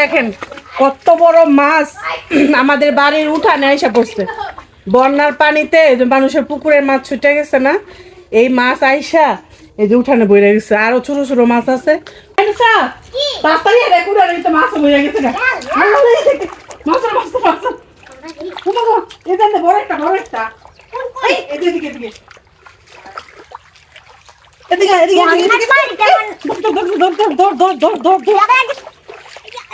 দেখেন কত বড় মাছ আমাদের বাড়ির উঠা নেয় এসে পড়ছে। বন্যার পানিতে মানুষের পুকুরের মাছ ছুটে গেছে না এই মাছ আইসা এই যে উঠানে বইরা গেছে। আরও ছোট ছোট মাছ আছে। এদিকে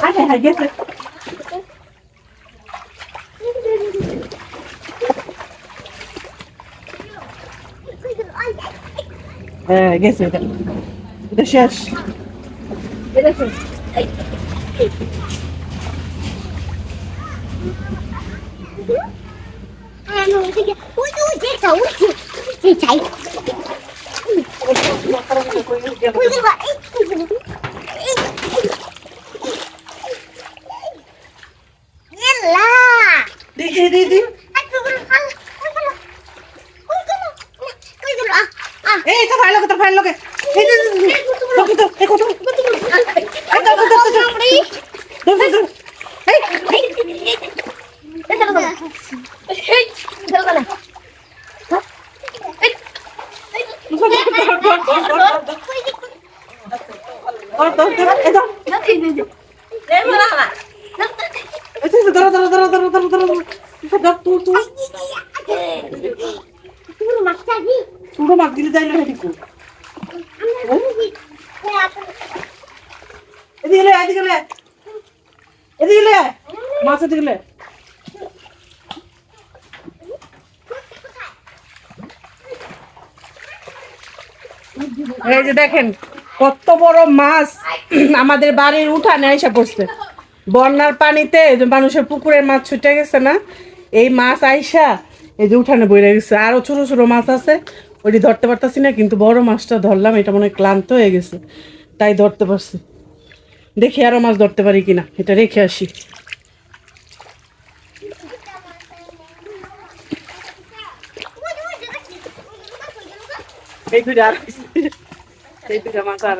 Hadi hadi get it. Ee, geç dedim. Bir de uh, şer. Bir de şer. Ay, দেখি, দেখি। এই, তো ভাই লোকে, তো ভাই লোকে। এই, तुडो माग दिली जाईल रे तिकून ಎದಿಗಿಲ್ಲ ಎದಿಗಿಲ್ಲ ಎದಿಗಿಲ್ಲ ಮಾಸ ತಿಗಿಲ್ಲ এই যে দেখেন, কত বড় মাছ আমাদের বাড়ির উঠানে এসে পড়ছে। বন্যার পানিতে মানুষের পুকুরের মাছ ছুটে গেছে না, এই মাছ আইসা এই যে উঠানে বইরে গেছে। আরও ছোট ছোট মাছ আছে, ওইটি ধরতে পারতাছি না, কিন্তু বড় মাছটা ধরলাম, এটা মনে ক্লান্ত হয়ে গেছে। তাই ধরতে পারছি। দেখি আরও মাছ ধরতে পারি কিনা, এটা রেখে আসি। এই দুইটা আর এই দুইটা মাছ আর